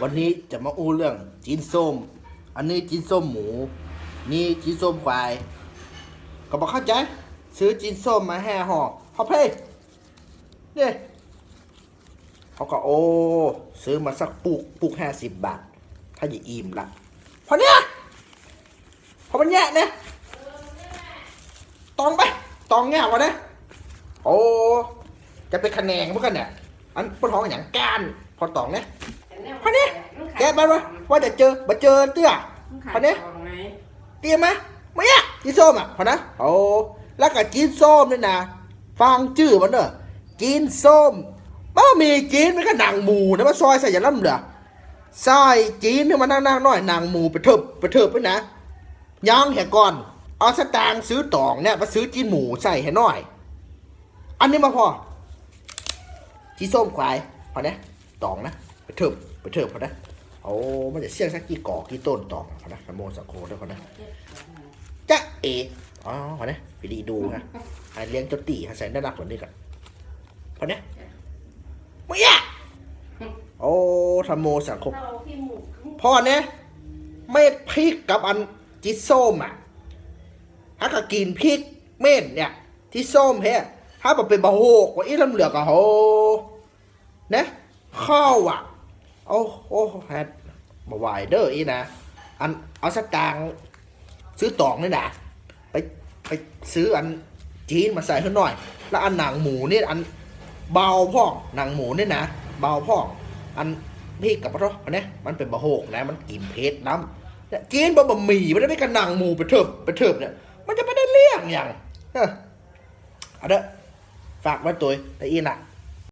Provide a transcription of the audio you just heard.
วันนี้จะมาอู้เรื่องจีนส้ม อันนี้จีนส้มหมู นี่จีนส้มควาย ก็บอกเข้าใจ ซื้อจีนส้มมาแห่ห่อเขาเพลเนี่ยเขาก็โอ้ซื้อมาสักปุกปุกห้าสิบบาท ถ้าอย่าอิ่มละพอเนี้ยพอมันแย่เนี่ยตองไปตองแง่วะเนี่ยโอ้จะเป็นคะแนนพวกกันเนี่ยอันปนท้องอย่างก้าน พอตองเนี่ย พอเนี้ยแกไปวะว่าจะเจอมาเจอเตื้อพอเนี้ยเตรียมไหมไม่อะจีนส้มอะพอนะโอ้แล้วก็จีนส้มด้วยนะฟังชื่อมันเนอะจีนส้มมันมีจีนมันก็หนังหมูนะมาซอยใส่ยาล่ำเหลือซอยจีนเนี่ยมันนั่งๆหน่อยหนังหมูไปเถิบไปเถิบไปนะย่างแห่ก่อนเอาสตางค์ซื้อตองเนี่ยมาซื้อจีนหมูใส่ให้หน่อย อันนี้มาพอจีนส้มควายพอนะตองนะไป เถิบไปเถิบพอนะโอ้มันจะเสี่ยงสักกี่ก่อกี่ต้นต่อพอนะนะโมสักโคด้วยพอนะจ๊ะเออ๋อพอนี่ยไปดีดูนะหาเลี้ยงจตีใส่ด้านหน้าคนนี้ก่อนพอนี่ยไม่ยะโอ้ธรรมโมสังคมพ่อเนี่ยเม็ดพริกกับอันจิส้มอะถ้าก็กินพริกเม็ดเนี่ย ที่ส้มเฮ้ถ้าแบบเป็นบะโฮกว่าอีลำเหลือกอะโหนะข้าวอะ อ้โอ้แฮดบไหวายเด้ออีนะอันเอาสตางค์ซื้อตองนี่นะไปไปซื้ออันจีนมาใส่ให้หน่อย แล้วอันหนังหมูนี่อันเบาพ่องหนังหมูนี่นะเบาพ่องอันพี่กับพระอันเนี้ยมันเป็นบะโหกนะมันกินเผ็ดน้ำเจีนบะบะหมี่มันได้ไม่กันหนังหมูไปเถิบไปเถิบเนี่ยมันจะไม่ได้เลี่ยงอย่างเออเอาเด้อฝากไว้ตัวไอ้อีน่ะ